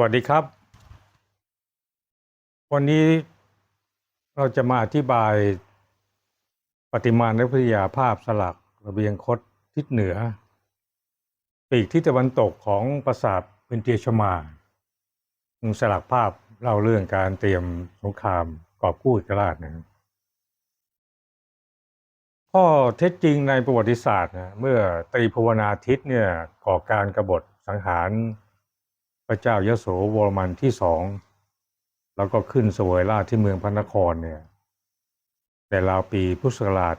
วัสดีครับ วันนี้เราจะมาอธิบายปฏิมาณวิทยาภาพสลักระเบียงคดทิศเหนือ ปีกทิศตะวันตกของปราสาทเป็นเตียชมาสลักภาพเล่าเรื่องการเตรียมสงครามกอบกู้เอกราชนะครับข้อเท็จจริงในประวัติศาสตร์นะเมื่อตรีภาวนาทิตเนี่ยก่อการกบฏสังหาร พระเจ้ายโสวรมันที่สองแล้วก็ขึ้นเสวยราชที่เมืองพระนครเนี่ยแต่ราวปีพุทธศักราช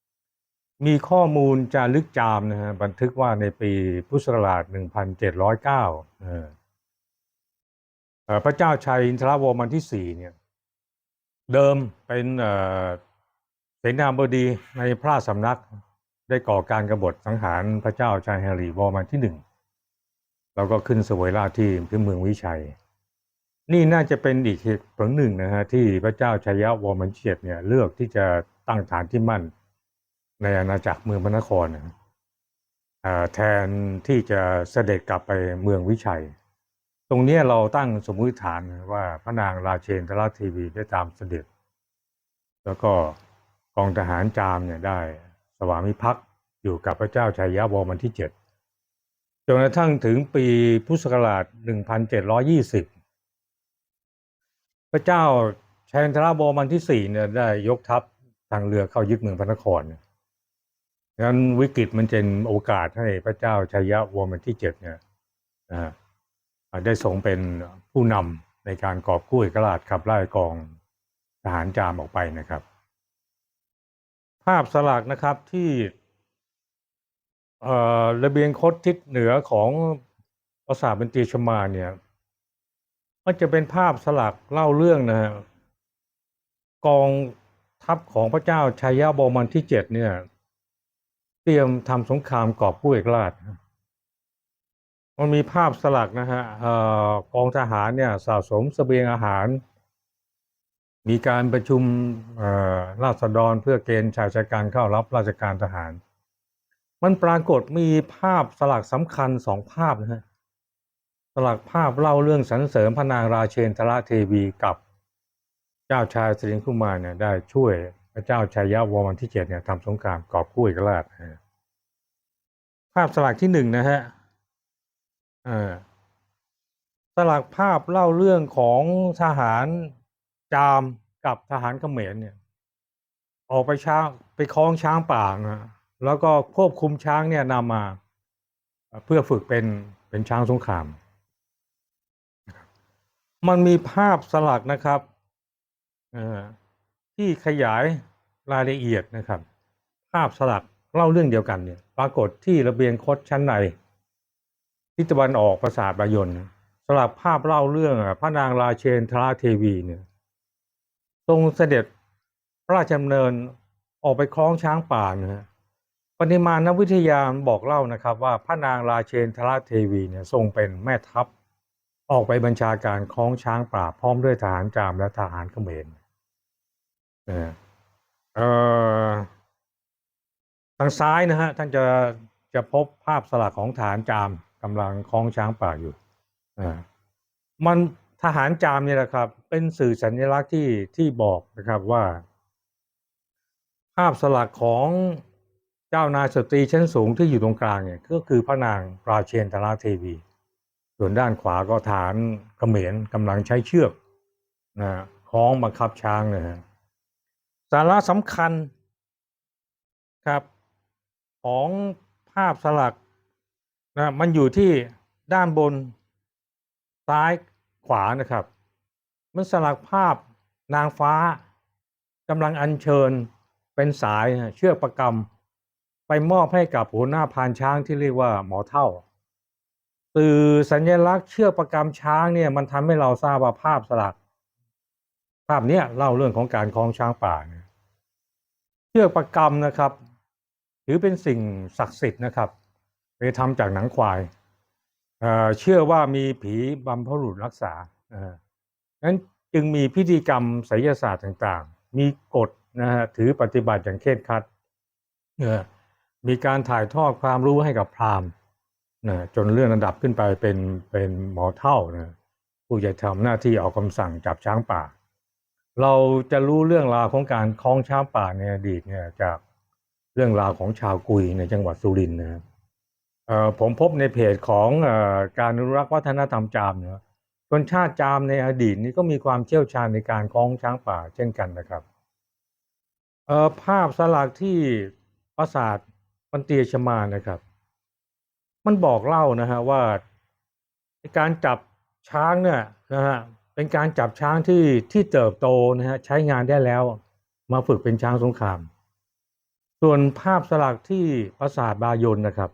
1708 มีข้อมูลจารึกจามนะฮะบันทึกว่าในปีพุทธศักราช 1709เออพระเจ้าชัยอินทรวรมันที่สี่เนี่ยเดิมเป็นเสนาบดีในพระสำนักได้ก่อการกบฏสังหารพระเจ้าชัยแฮร์รี่วอร์มันที่หนึ่ง แล้วก็ขึ้นเสวยราชที่ที่เมืองวิชัย นี่น่าจะเป็นอีกเหตุผลหนึ่งนะฮะที่พระเจ้าชัยวรมันที่เจ็ดเนี่ยเลือกที่จะตั้งฐานที่มั่น ในอาณาจักรเมืองพระนครนะแทนที่จะเสด็จกลับไปเมืองวิชัย ตรงนี้เราตั้งสมมติฐานว่าพระนางราเชนทราทีวีได้ตามเสด็จ แล้วก็กองทหารจามเนี่ยได้สวามิภักดิ์อยู่กับพระเจ้าชัยยวรมันที่เจ็ด จนกระทั่งถึงปีพุทธศักราช 1720 พระเจ้าชัยนทราบมันที่สี่เนี่ยได้ยกทัพทางเรือเข้ายึดเมืองพระนครเนี่ยดังนั้นวิกฤตมันเป็นโอกาสให้พระเจ้าชัยวมันที่เจ็ดเนี่ยได้ทรงเป็นผู้นำในการกอบกู้เอกราชขับไล่กองทหารจามออกไปนะครับ ภาพสลักนะครับที่ ระเบียงคดทิศเหนือของปราสาทเป็นตีชมาเนี่ย มันจะเป็นภาพสลักเล่าเรื่องนะฮะกองทัพของพระเจ้าชัยยะบรมันที่เจ็ดเนี่ย เตรียมทำสงครามกอบกู้เอกราช มันมีภาพสลักนะฮะกองทหารเนี่ยสะสมเสบียงอาหาร มีการประชุมราษฎรเพื่อเกณฑ์ชายชะกันเข้ารับราชการทหาร มันปรากฏมีภาพสลักสำคัญสองภาพนะฮะสลักภาพเล่าเรื่องสรรเสริมพระนางราเชนทราเทวีกับเจ้าชายสิรินคุมารเนี่ยได้ช่วยพระเจ้าชัยยวรมันที่เจ็ดเนี่ยทำสงครามกอบกู้เอกราชนะฮะภาพสลักที่หนึ่งนะฮะสลักภาพเล่าเรื่องของทหารจามกับทหารเขมรเนี่ย ออกไปช้างไปคล้องช้างป่านะ แล้วก็ควบคุมช้างเนี่ยนำมาเพื่อฝึกเป็นเป็นช้างสงคราม มันมีภาพสลักนะครับที่ขยายรายละเอียดนะครับ ภาพสลักเล่าเรื่องเดียวกันเนี่ย ปรากฏที่ระเบียงคดชั้นในทิศตะวันออกปราสาทบายนสลักภาพเล่าเรื่องพระนางราเชนทราเทวีเนี่ยทรงเสด็จพระราชดำเนินออกไปคล้องช้างป่านะฮะ ปฏิมาณวิทยาบอกเล่านะครับว่าพระนางราเชนทราเทวีเนี่ยทรงเป็นแม่ทัพ ออกไปบัญชาการคล้องช้างป่าบพร้อมด้วยทหารจามและทหารเขมรเออเอ่อทางซ้ายนะฮะท่านจะจะพบภาพสลักของทหารจามกำลังคล้องช้างป่าอยู่อ่ามันทหารจามเนี่ยแหละครับ เป็นสื่อสัญลักษณ์ที่ที่บอกนะครับว่า ภาพสลักของ เจ้านายสตรีชั้นสูงที่อยู่ตรงกลางเนี่ยก็คือพระนางราเชนทราเทวี ส่วนด้านขวาก็ฐานเขมรกำลังใช้เชือกนะคล้องบังคับช้างนะฮะสาระสำคัญครับของภาพสลักนะมันอยู่ที่ด้านบนซ้ายขวานะครับ มันสลักภาพนางฟ้ากำลังอัญเชิญเป็นสายเชือกประกำ ไปมอบให้กับหัวหน้าพานช้างที่เรียกว่าหมอเท่าสื่อสัญลักษณ์เชือกประกำช้างเนี่ยมันทำให้เราทราบว่าภาพสลัก ภาพเนี้ยเล่าเรื่องของการคล้องช้างป่าเนี่ยเชือกประกำนะครับ ถือเป็นสิ่งศักดิ์สิทธิ์นะครับไปทำจากหนังควายเชื่อว่ามีผีบรรพรุษรักษาเอ่อนั้นจึงมีพิธีกรรมไสยศาสตร์ต่างๆ มีกฎนะฮะถือปฏิบัติอย่างเคร่งครัดเออ มีการถ่ายทอดความรู้ให้กับพราหมณ์นะจนเลื่อนระดับขึ้นไปเป็นเป็นหมอเท่านะผู้จะทำหน้าที่ออกคำสั่งจับช้างป่า เราจะรู้เรื่องราวของการคล้องช้างป่าในอดีตเนี่ยจากเรื่องราวของชาวกุยในจังหวัดสุรินทร์นะครับผมพบในเพจของอการอนุรักษ์วัฒนธรรมจามเนี่ยชนชาติจามในอดีตนี้ก็มีความเชี่ยวชาญในการคล้องช้างป่าเช่นกันนะครับภาพสลักที่ปราสาท มันเตียชมานะครับ มันบอกเล่านะฮะว่าการจับช้างเนี่ยนะฮะเป็นการจับช้างที่ที่เติบโตนะฮะใช้งานได้แล้วมาฝึกเป็นช้างสงคราม ส่วนภาพสลักที่ปราสาทบายนนะครับ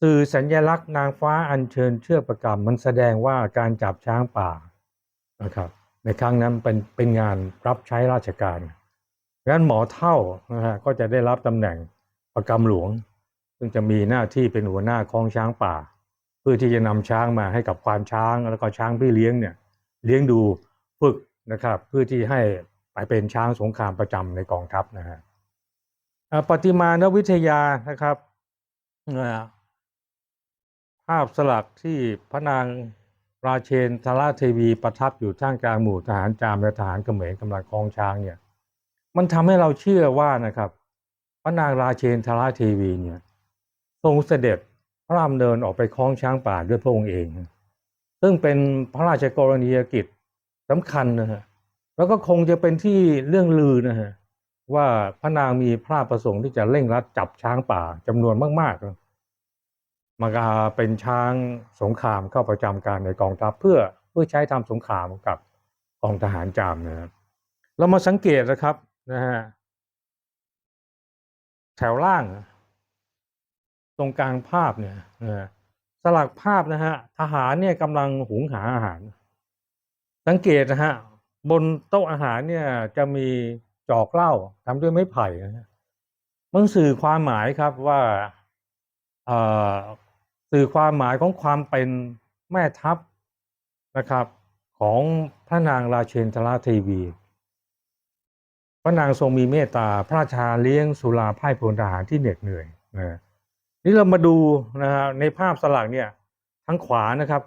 สื่อสัญญลักษณ์นางฟ้าอัญเชิญเชือกประกำมันแสดงว่าการจับช้างป่านะครับในครั้งนั้นเป็นเป็นงานรับใช้ราชการงั้นหมอเท่านะฮะก็จะได้รับตำแหน่ง ประกำหลวง ซึ่งจะมีหน้าที่เป็นหัวหน้าคล้องช้างป่า เพื่อที่จะนำช้างมาให้กับควานช้างแล้วก็ช้างพี่เลี้ยงเนี่ยเลี้ยงดูฝึกนะครับ เพื่อที่ให้ไปเป็นช้างสงครามประจำในกองทัพนะฮะอ่าปฏิมานวิทยานะครับอ่าภาพสลักที่พระนางราเชนทราเทวีประทับอยู่ท่ามกลางหมู่ทหารจามและทหารเขมรกำลังคลองช้างเนี่ย มันทำให้เราเชื่อว่านะครับ พระนางราเชนทราเทวีเนี่ยทรงเสด็จพระรามเดินออกไปคล้องช้างป่าด้วยพระองค์เอง ซึ่งเป็นพระราชกรณียกิจสำคัญนะฮะแล้วก็คงจะเป็นที่เรื่องลือนะฮะว่าพระนางมีพระประสงค์ที่จะเร่งรัดจับช้างป่าจำนวนมากๆมากาเป็นช้างสงครามเข้าประจำการในกองทัพเพื่อเพื่อใช้ทำสงครามกับกองทหารจามนะครับเรามาสังเกตนะครับนะฮะ แถวล่าง ตรงกลางภาพเนี่ยสลักภาพนะฮะทหารเนี่ยกำลังหุงหาอาหาร สังเกตนะฮะบนโต๊ะอาหารเนี่ยจะมีจอกเหล้าทำด้วยไม้ไผ่นะฮะมันสื่อความหมายครับว่าสื่อความหมายของความเป็นแม่ทัพนะครับ ของพระนางราเชนทราเทวี พระนางทรงมีเมตตาพระราชาเลี้ยงสุราพ่ายพลทหารที่เหน็ดเหนื่อยนะนี่เรามาดูนะฮะในภาพสลักเนี่ยทางขวานะครับ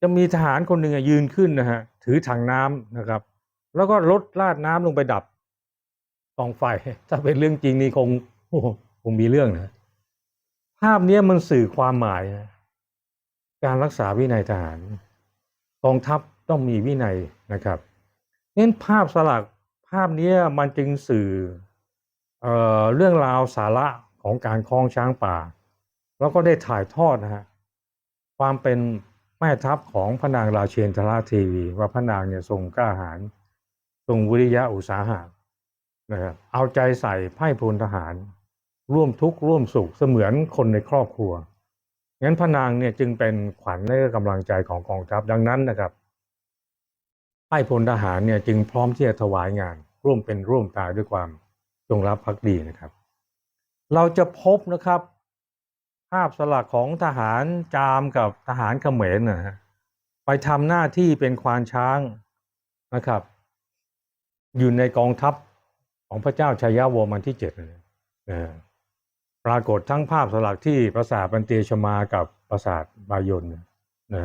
จะมีทหารคนหนึ่งยืนขึ้นนะฮะถือถังน้ำนะครับ แล้วก็ลดลาดน้ำลงไปดับกองไฟ ถ้าเป็นเรื่องจริงนี่คงคงมีเรื่องนะภาพเนี้ยมันสื่อความหมายนะการรักษาวินัยทหารกองทัพต้องมีวินัยนะครับงั้นภาพสลัก ภาพนี้มันจึงสื่อเออเรื่องราวสาระของการคล้องช้างป่า แล้วก็ได้ถ่ายทอดนะฮะความเป็นแม่ทัพของพระนางราเชนทราเทวี ว่าพระนางเนี่ยทรงกล้าหาญทรงวิริยะอุตสาหะนะครับเอาใจใส่ไพ่พลทหาร ร่วมทุกข์ร่วมสุขเสมือนคนในครอบครัวงั้นพระนางเนี่ยจึงเป็นขวัญและกำลังใจของกองทัพดังนั้นนะครับ ไพร่พลทหารเนี่ยจึงพร้อมที่จะถวายงาน ร่วมเป็นร่วมตายด้วยความจงรักภักดีนะครับ เราจะพบนะครับ ภาพสลักของทหารจามกับทหารเขมรนะฮะไปทำหน้าที่เป็นควานช้างนะครับ อยู่ในกองทัพของพระเจ้าชัยยวมันที่เจ็ดนะนะปรากฏทั้งภาพสลักที่ปราสาทบันเตชมากับปราสาทบายนนะนะ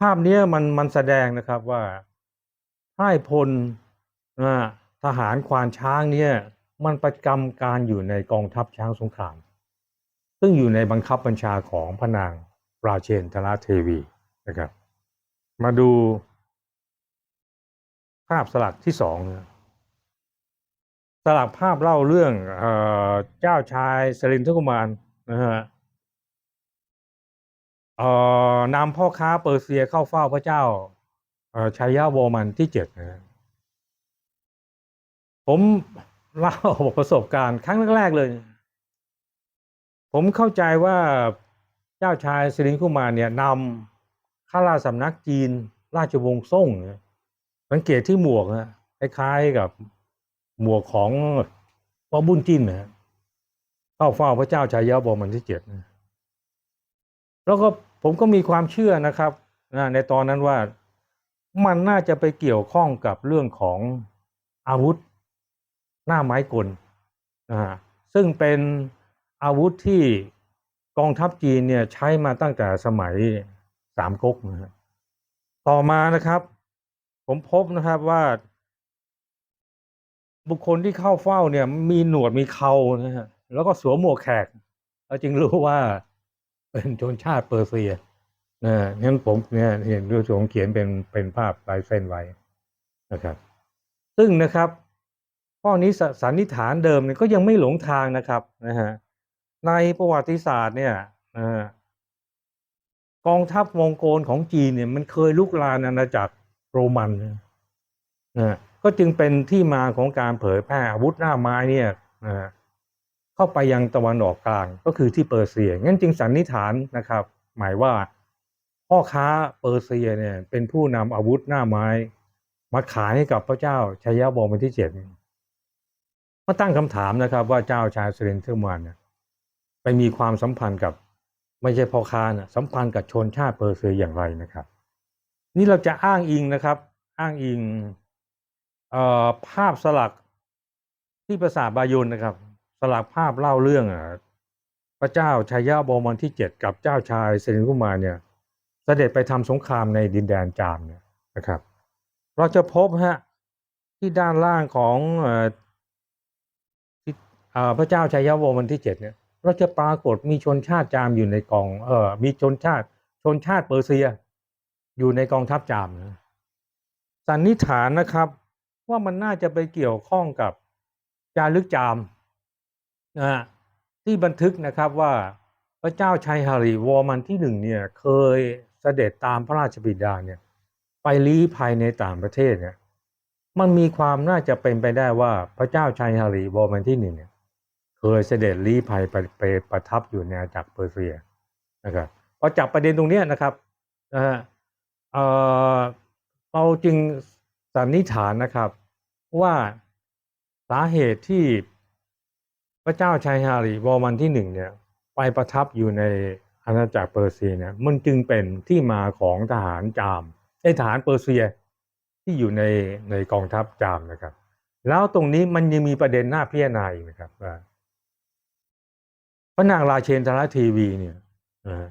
ภาพนี้มันมันแสดงนะครับว่า พ่ายพลนะทหารควานช้างเนี่ยมันประจำการอยู่ในกองทัพช้างสงคราม ซึ่งอยู่ในบังคับบัญชาของพระนางราเชนทราเทวีนะครับ มาดูภาพสลักที่สองสลักภาพเล่าเรื่องเออเจ้าชายสรินทกุมารนะฮะนำพ่อค้าเปอร์เซียเข้าเฝ้าพระเจ้า ชัยยะโวมันที่เจ็ดนะผมเล่าประสบการณ์ครั้งแรกๆเลย ผมเข้าใจว่าเจ้าชายสิริคุมารเนี่ยนำข้าราชสำนักจีน ราชวงศ์ซ่งสังเกตที่หมวกนะคล้ายๆกับหมวกของพ่อบุญจินนะเข้าเฝ้าพระเจ้าชายาบอมันที่เจ็ดนะแล้วก็ผมก็มีความเชื่อนะครับในตอนนั้นว่า มันน่าจะไปเกี่ยวข้องกับเรื่องของอาวุธหน้าไม้กลนะฮะซึ่งเป็นอาวุธที่กองทัพจีนเนี่ยใช้มาตั้งแต่สมัยสามก๊กนะฮะต่อมานะครับ ผมพบนะครับว่า บุคคลที่เข้าเฝ้าเนี่ยมีหนวดมีเขานะฮะแล้วก็สวมหมวกแขกเราจึงรู้ว่าเป็นชนชาติเปอร์เซีย นะงั้นผมเนี่ยเห็นด้วยผมเขียนเป็นเป็นภาพลายเส้นไว้นะครับ ซึ่งนะครับข้อนี้สันนิษฐานเดิมเนี่ยก็ยังไม่หลงทางนะครับนะฮะในประวัติศาสตร์เนี่ยกองทัพมองโกลของจีนเนี่ยมันเคยลุกลานอาณาจักรโรมันนะก็จึงเป็นที่มาของการเผยแพร่อาวุธหน้าไม้เนี่ยเข้าไปยังตะวันออกกลางก็คือที่เปอร์เซียงั้นจึงสันนิษฐานนะครับ หมายว่า พ่อค้าเปอร์เซียเนี่ยเป็นผู้นำอาวุธหน้าไม้ มาขายให้กับพระเจ้าชัยยะวงศ์เป็นที่เจ็ดมาตั้งคำถามนะครับ ว่าเจ้าชายเซเลนเทอร์มันเนี่ยไปมีความสัมพันธ์กับไม่ใช่พ่อค้านะสัมพันธ์กับชนชาติเปอร์เซียอย่างไรนะครับ นี่เราจะอ้างอิงนะครับ อ้างอิงออภาพสลักที่ปราสาทบายุนนะครับ สลักภาพเล่าเรื่องอะพระเจ้าชัยยะวงศ์มันที่เจ็ดกับเจ้าชายเซเลนกุมารเนี่ย เสด็จไปทำสงครามในดินแดนจามเนี่ยนะครับ เราจะพบฮะที่ด้านล่างของออพระเจ้าชัยยวงศ์วันที่เจ็ดเนี่ยเราจะปรากฏมีชนชาติจามอยู่ในกองเออมีชนชาติชนชาติเปอร์เซีย อยู่ในกองทัพจามนะสันนิษฐานนะครับว่ามันน่าจะไปเกี่ยวข้องกับจารึกจามนะฮะที่บันทึกนะครับว่าพระเจ้าชัยฮารีวอมันที่หนึ่งเนี่ยเคย ด็จตามพระราชบิดาเนี่ยไปลี้ภัยในต่างประเทศเนี่ยมันมีความน่าจะเป็นไปได้ว่าพระเจ้าชัยฮารีวอร์มันที่หนึ่งเนี่ยเคยเสด็จลี้ภัยไปไปประทับอยู่ในอาณาจักรเปอร์เซียนะครับพอจับประเด็นตรงเนี้ยนะครับนะฮะเออเราจึงสันนิษฐานนะครับว่าสาเหตุที่พระเจ้าชัยฮารีวอร์มันที่หนึ่งเนี่ยไปประทับอยู่ใน อาณาจักรเปอร์เซียเนี่ยมันจึงเป็นที่มาของทหารจามไอ้ทหารเปอร์เซียที่อยู่ในในกองทัพจามนะครับ แล้วตรงนี้มันยังมีประเด็นหน่าพิจารณาอีกนะครับว่าพระนางราเชนทรทีวีเนี่ยนะ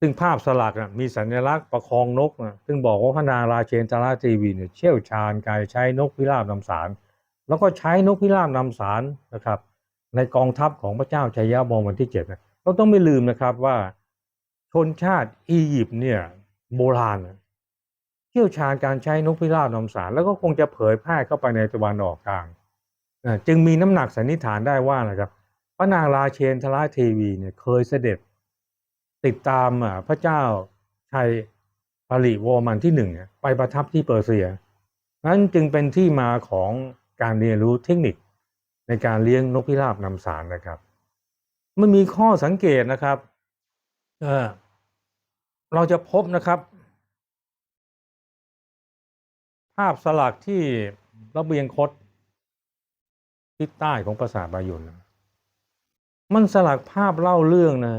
ซึ่งภาพสลักมีสัญลักษณ์ประคองนกอะซึ่งบอกว่าพระนางราเชนทรทีวีเนี่ยเชี่ยวชาญการใช้นกพิราบนำสารแล้วก็ใช้นกพิราบนำสารนะครับ ในกองทัพของพระเจ้าชัยยะวงวันที่เจ็ดนะ เราต้องไม่ลืมนะครับว่าชนชาติอียิปต์เนี่ยโบราณเชี่ยวชาญการใช้นกพิราบนำสาร แล้วก็คงจะเผยแพร่เข้าไปในตะวันออกกลางจึงมีน้ำหนักสันนิษฐานได้ว่านะครับพระนางราเชนทราเทวีเนี่ยเคยเสด็จติดตามพระเจ้าชัยปริวอร์มันที่หนึ่งไปประทับที่เปอร์เซีย นั้นจึงเป็นที่มาของการเรียนรู้เทคนิคในการเลี้ยงนกพิราบนำสารนะครับ มันมีข้อสังเกตนะครับ เออ เราจะพบนะครับ ภาพสลักที่ระเบียงคดทิศใต้ของปราสาทบายุนมันสลักภาพเล่าเรื่องนะ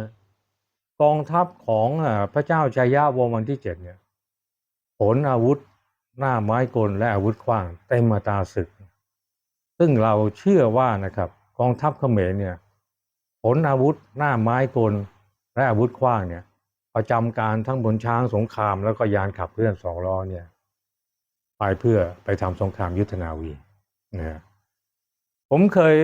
กองทัพของพระเจ้าชัยยะวงวันที่เจ็ดเนี่ยผลอาวุธหน้าไม้กลและอาวุธขว้างเต็มมาตาศึก ซึ่งเราเชื่อว่านะครับ กองทัพเขมรเนี่ย ผลอาวุธหน้าไม้กลและอาวุธขว้างเนี่ยประจำการทั้งบนช้างสงครามแล้วก็ยานขับเคลื่อนสองล้อเนี่ยไปเพื่อไปทำสงครามยุทธนาวีนะฮะผมเคย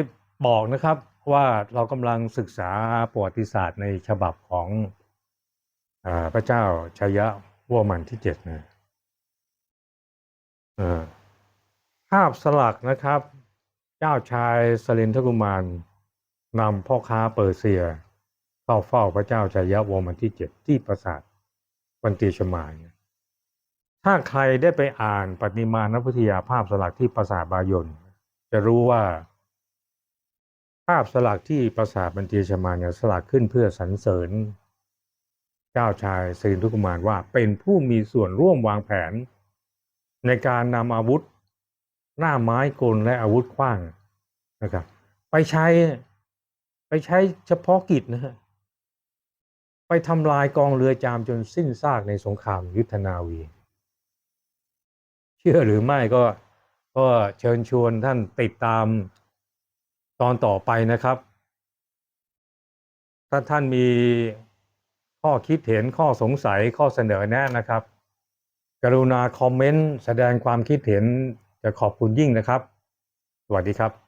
บอกนะครับว่าเรากำลังศึกษาประวัติศาสตร์ในฉบับของอพระเจ้าชัยยะวอมันที่เจ็ดนะเอ่อภาพสลักนะครับ เจ้าชายสลินทกุมาร นำพ่อค้าเปอร์เซีย เข้าเฝ้าพระเจ้าชัยยะวอมันที่เจ็ดที่ปราสาทวันตีชมายเนี่ยถ้าใครได้ไปอ่านปฏิมานวิทยาภาพสลักที่ปราสาทบายนจะรู้ว่า ภาพสลักที่ปราสาทบันตีชมายเนี่ยสลักขึ้นเพื่อสรรเสริญ เจ้าชายสรินทุกุมารว่าเป็นผู้มีส่วนร่วมวางแผน ในการนำอาวุธ หน้าไม้กลและอาวุธขว้างนะครับ ไปใช้ ใช้เฉพาะกิจนะฮะไปทำลายกองเรือจามจนสิ้นซากในสงครามยุทธนาวี เชื่อหรือไม่ก็ก็เชิญชวนท่านติดตามตอนต่อไปนะครับ ถ้าท่านมีข้อคิดเห็นข้อสงสัยข้อเสนอแนะนะครับ กรุณาคอมเมนต์แสดงความคิดเห็นจะขอบคุณยิ่งนะครับ สวัสดีครับ